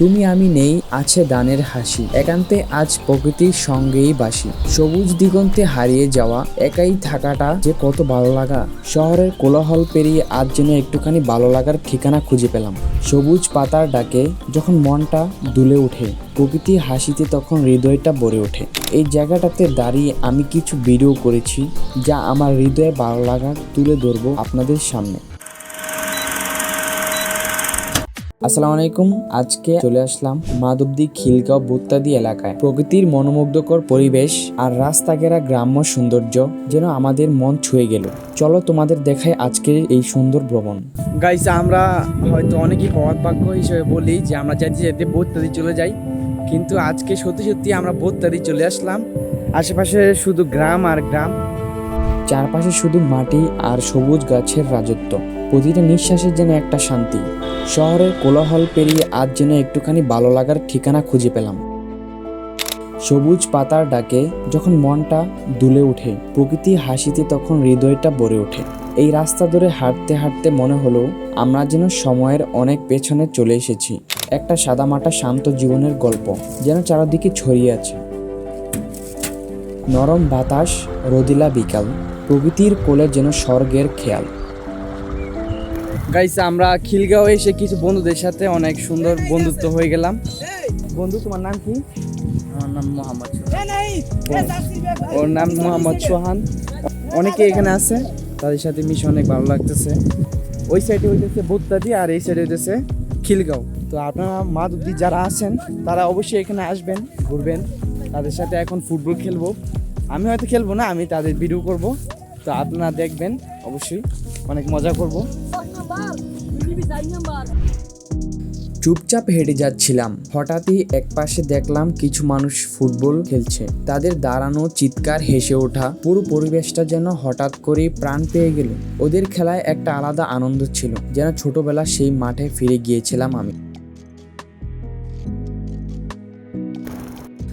তুমি আমি নেই, আছে দানের হাসি। একান্তে আজ প্রকৃতির সঙ্গেই বাসি। সবুজ দিগন্তে হারিয়ে যাওয়া, একাই থাকাটা যে কত ভালো লাগা। শহরের কোলাহল পেরিয়ে আজ যেন একটুখানি ভালো লাগার ঠিকানা খুঁজে পেলাম। সবুজ পাতার ডাকে যখন মনটা দুলে ওঠে প্রকৃতি হাসিতে তখন হৃদয়টা ভরে ওঠে। এই জায়গাটাতে দাঁড়িয়ে আমি কিছু ভিডিও করেছি, যা আমার হৃদয়ে ভালো লাগা তুলে ধরবো আপনাদের সামনে। আসসালামু আলাইকুম। আজকে চলে আসলাম মাধবদী খিলগাঁও বুত্তাদি এলাকায়। প্রকৃতির মনোমুগ্ধকর পরিবেশ আর রাস্তাঘেরা গ্রাম্য সৌন্দর্য যেন আমাদের মন ছুঁয়ে গেল। চলো তোমাদের দেখায় আজকের এই সুন্দর ভ্রমণ। গাইস আমরা হয়তো অনেকেই বাক্য হিসেবে বলি যে আমরা যেতে যেতে বোত্তাদি চলে যাই। কিন্তু আজকে সত্যি সত্যি আমরা বোত্তাদি চলে আসলাম। আশেপাশে শুধু গ্রাম আর গ্রাম। চারপাশে শুধু মাটি আর সবুজ গাছের রাজত্ব। প্রতিটা নিঃশ্বাসের যেন একটা শান্তি। শহরের কোলাহল পেরিয়ে আজ যেন একটুখানি ভালো লাগার ঠিকানা খুঁজে পেলাম। সবুজ পাতার ডাকে যখন মনটা দুলে ওঠে প্রকৃতি হাসিতে তখন হৃদয়টা ভরে ওঠে। এই রাস্তা ধরে হাঁটতে হাঁটতে মনে হলো, আমরা যেন সময়ের অনেক পেছনে চলে এসেছি। একটা সাদামাটা শান্ত জীবনের গল্প, যেন চারদিকে ছড়িয়ে আছে। নরম বাতাস রোদিলা বিকাল, প্রকৃতির কোলে যেন স্বর্গের খেয়াল। গাইস আমরা খিলগাঁও এসে কিছু বন্ধুদের সাথে অনেক সুন্দর বন্ধুত্ব হয়ে গেলাম। বন্ধু তোমার নাম কি? আমার নাম মোহাম্মদ ওর নাম মোহাম্মদ সোহান। অনেকে এখানে আছে তাদের সাথে মিশে অনেক ভালো লাগতেছে। ওই সাইডে হইতেছে বোত্তাদি আর এই সাইডে হইতেছে খিলগাঁও। তো আপনারা মাধবদি যারা আছেন তারা অবশ্যই এখানে আসবেন ঘুরবেন। তাদের সাথে এখন ফুটবল খেলব। আমি হয়তো খেলব না আমি তাদের ভিডিও করব। তো আপনারা দেখবেন অবশ্যই অনেক মজা করব। চুপচাপ হেঁটে যাচ্ছিলাম। হঠাৎই একপাশে দেখলাম কিছু মানুষ ফুটবল খেলছে। তাদের দাঁড়ানো চিৎকার হেসে ওঠা। পুরো পরিবেশটা যেন হঠাৎ করে প্রাণ পেয়ে গেল। ওদের খেলায় একটা আলাদা আনন্দ ছিল, যেন ছোটবেলা সেই মাঠে ফিরে গিয়েছিলাম আমি।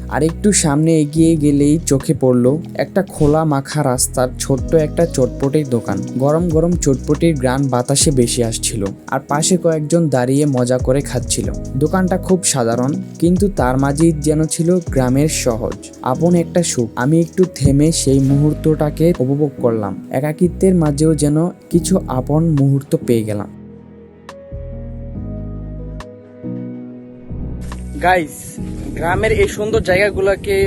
আর একটু সামনে এগিয়ে গেলেই চোখে পড়ল একটা খোলা মাখা রাস্তার ছোট্ট একটা চটপটির দোকান। গরম গরম চটপটির গ্রান বাতাসে বেশি আসছিল আর পাশে কয়েকজন দাঁড়িয়ে মজা করে খাচ্ছিল। দোকানটা খুব সাধারণ, কিন্তু তার মাঝেই যেন ছিল গ্রামের সহজ। আপন একটা সুখ, আমি একটু থেমে সেই মুহূর্তটাকে উপভোগ করলাম। একাকিত্বের মাঝেও যেন কিছু আপন মুহূর্ত পেয়ে গেলাম। গাইস গ্রামের এই সুন্দর জায়গাগুলোকে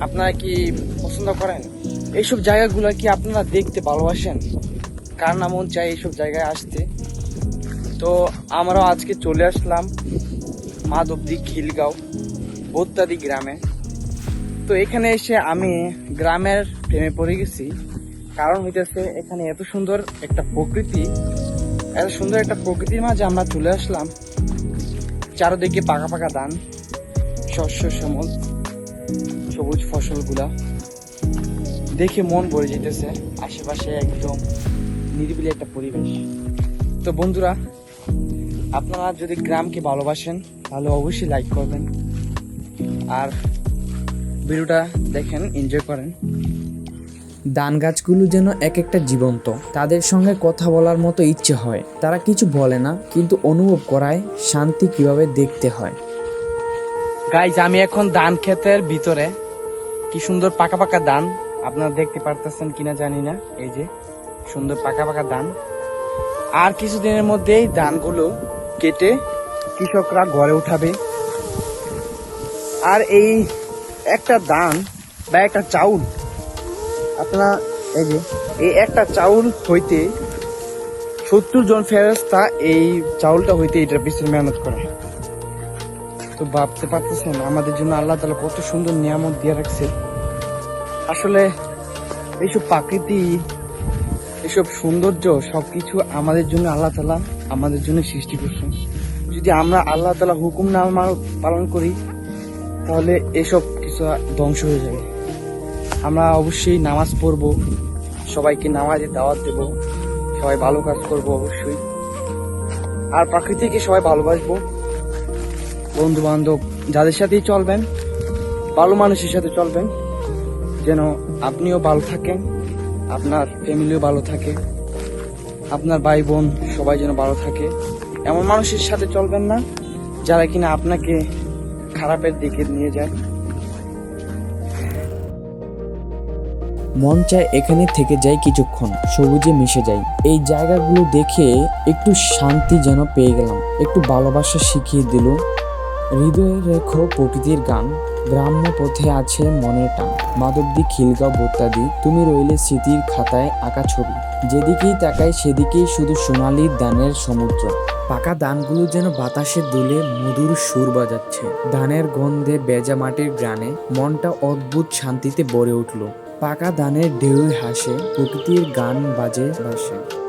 আপনারা কি পছন্দ করেন? এইসব জায়গাগুলো কি আপনারা দেখতে ভালোবাসেন? কার না মন চাই এইসব জায়গায় আসতে? তো আমরাও আজকে চলে আসলাম মাধবদী খিলগাঁও বোত্তাদি গ্রামে। তো এখানে এসে আমি গ্রামের প্রেমে পড়ে গেছি। কারণ হইতেছে, এখানে এত সুন্দর একটা প্রকৃতি, এত সুন্দর একটা প্রকৃতির মাঝে আমরা চলে আসলাম। চারদিকে পাকা পাকা ধান। শস্য শ্যামল, সবুজ ফসলগুলা। দেখে মন ভরে যেতেছে, আশেপাশে একদম নিরিবিলি একটা পরিবেশ। তো বন্ধুরা, আপনারা যদি গ্রামকে ভালোবাসেন, তাহলে অবশ্যই লাইক করবেন। আর ভিডিওটা দেখেন এনজয় করেন। ধান গাছগুলো যেন এক একটা জীবন্ত, তাদের সঙ্গে কথা বলার মতো ইচ্ছে হয়। তারা কিছু বলে না, কিন্তু অনুভব করায় শান্তি কীভাবে দেখতে হয়। গাইজ আমি এখন ধান ক্ষেতের ভিতরে। কি সুন্দর পাকা পাকা ধান। আপনারা দেখতে পারতেছেন কিনা জানি না। এই যে, সুন্দর পাকা পাকা ধান। আর কিছুদিনের মধ্যেই ধানগুলো কেটে কৃষকরা ঘরে উঠাবে। আর এই একটা ধান বা একটা চাউল, আপনারা এই যে, এই একটা চাউল হইতে সত্তর জন ফেরস্তা এই চাউলটা হইতে এটার পিছনে মেহনত করে। তো ভাবতে পারতেছেন আমাদের জন্য আল্লাহ তালা কত সুন্দর নিয়ামত দিয়ে রাখছে। আসলে এইসব প্রাকৃতি, এইসব সৌন্দর্য সবকিছু আমাদের জন্য আল্লাহ তালা আমাদের জন্য সৃষ্টি করছেন। যদি আমরা আল্লাহ তালা হুকুম না পালন করি, তাহলে এসব কিছু ধ্বংস হয়ে যাবে। আমরা অবশ্যই নামাজ পড়ব, সবাইকে নামাজে দাওয়াত দেব, সবাই ভালো কাজ করব অবশ্যই। আর প্রাকৃতিকে সবাই ভালোবাসবো। বন্ধু বান্ধব যাদের সাথেই চলবেন, ভালো মানুষের সাথে চলবেন, যেন আপনিও ভালো থাকেন, আপনার ফ্যামিলিও ভালো থাকে, আপনার ভাই বোন সবাই যেন ভালো থাকে। এমন মানুষের সাথে চলবেন না, যারা কিনা আপনাকে খারাপের দিকে নিয়ে যায়। মন চায় এখানে থেকে যাই কিছুক্ষণ, সবুজে মিশে যাই। এই জায়গাগুলো দেখে একটু শান্তি যেন পেয়ে গেলাম, একটু ভালোবাসা শিখিয়ে দিল। হৃদয়ে রেখো প্রকৃতির গান। গ্রাম্য পথে আছে মনের টান। মাধবদী খিলগাঁও, বোত্তাদি, তুমি রইলে স্মৃতির খাতায় আঁকা ছবি। যেদিকেই তাকাই সেদিকেই শুধু সোনালি দানের সমুদ্র। পাকা ধানগুলো যেন বাতাসে দুলে মধুর সুর বাজাচ্ছে। ধানের গন্ধে বেজা মাটির গ্রানে মনটা অদ্ভুত শান্তিতে ভরে উঠল। পাকা ধানের ঢেউয়ে হাসে, প্রকৃতির গান বাজে বাসে।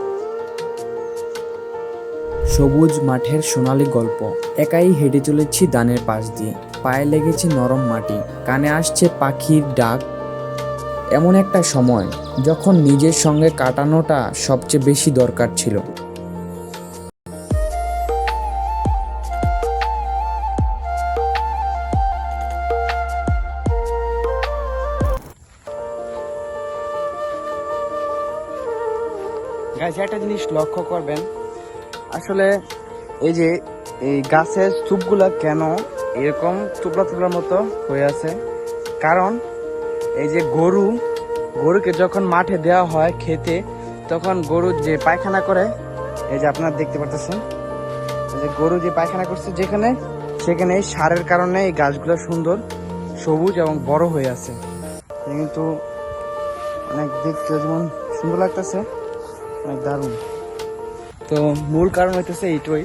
সবুজ মাঠের সোনালী গল্প। একাই হেঁটে চলেছি দানের পাশ দিয়ে। পায়ে লেগেছে নরম মাটি। কানে আসছে পাখির ডাক। এমন একটা সময় যখন নিজের সঙ্গে কাটানোটা সবচেয়ে বেশি দরকার ছিল। একটা জিনিস লক্ষ্য করবেন আসলে এই যে এই গাছের চুপগুলা কেন এরকম টুকরা টুকরার মতো হয়ে আছে? কারণ এই যে গরু, গরুকে যখন মাঠে দেওয়া হয় খেতে, তখন গরু যে পায়খানা করে, এই যে আপনারা দেখতে পাচ্ছেন এই যে গরু যে পায়খানা করছে যেখানে, সেখানে সারের কারণে এই গাছগুলো সুন্দর সবুজ এবং বড় হয়ে আছে। কিন্তু অনেক দেখতে যেমন সুন্দর লাগতেছে, অনেক দারুণ। তো মূল কারণ হইতেছে এইটাই।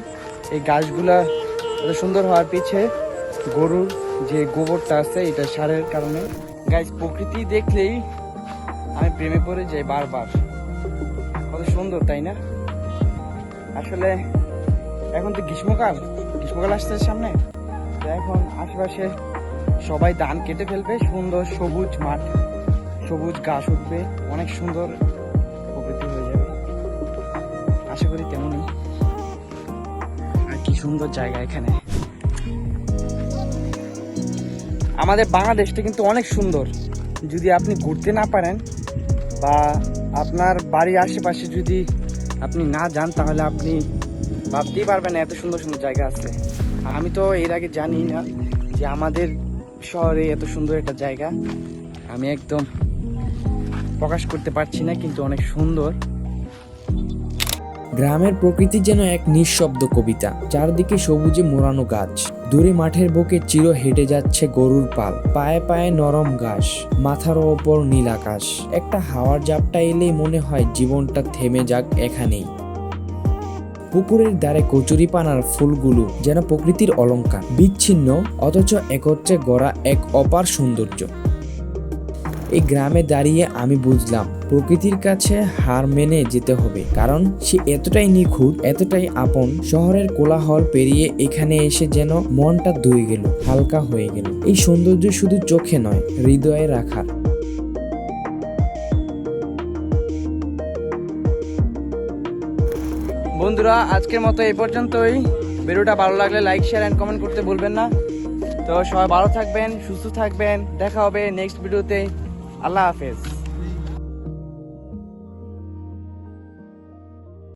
এই গাছগুলা এত সুন্দর হওয়ার পিছে গরুর যে গোবরটা আছে, এটা সারের কারণে। গাছ প্রকৃতি দেখলেই আমি প্রেমে পড়ে যাই বারবার। কত সুন্দর, তাই না? আসলে এখন তো গ্রীষ্মকাল। গ্রীষ্মকাল আসছে সামনে। এখন আশেপাশে সবাই ধান কেটে ফেলবে। সুন্দর সবুজ মাঠ, সবুজ ঘাস উঠবে। অনেক সুন্দর আশা করি তেমনই। আর কি সুন্দর জায়গা এখানে। আমাদের বাংলাদেশটা কিন্তু অনেক সুন্দর। যদি আপনি ঘুরতে না পারেন বা আপনার বাড়ির আশেপাশে যদি আপনি না যান, তাহলে আপনি ভাবতেই পারবেন এত সুন্দর সুন্দর জায়গা আছে। আমি তো এর আগে জানি না যে আমাদের শহরে এত সুন্দর একটা জায়গা। আমি একদম প্রকাশ করতে পারছি না, কিন্তু অনেক সুন্দর। গ্রামের প্রকৃতি যেন এক নিঃশব্দ কবিতা, চারদিকে সবুজে মোড়ানো গাছ। দূরে মাঠের বুকে চির হেঁটে যাচ্ছে গরুর পাল, পায়ে পায়ে নরম ঘাস, মাথার ওপর নীল আকাশ। একটা হাওয়ার জাপটা এলেই মনে হয় জীবনটা থেমে যাক এখানেই। পুকুরের ধারে কচুরিপানার ফুলগুলো যেন প্রকৃতির অলংকার, বিচ্ছিন্ন, অথচ একত্রে গড়া এক অপার সৌন্দর্য। এই গ্রামে দাঁড়িয়ে আমি বুঝলাম প্রকৃতির কাছে হার মেনে যেতে হবে। কারণ সে এতটাই নিখুঁত, এতটাই আপন, শহরের কোলাহল পেরিয়ে এখানে এসে যেন মনটা ধুয়ে গেল, হালকা হয়ে গেল। এই সৌন্দর্য শুধু চোখে নয়, হৃদয়ে রাখার। বন্ধুরা, আজকের মতো এই পর্যন্তই। ভিডিওটা ভালো লাগলে লাইক শেয়ার অ্যান্ড কমেন্ট করতে ভুলবেন না। তো সবাই ভালো থাকবেন, সুস্থ থাকবেন। দেখা হবে নেক্সট ভিডিওতে আল্লাহ হাফেজ।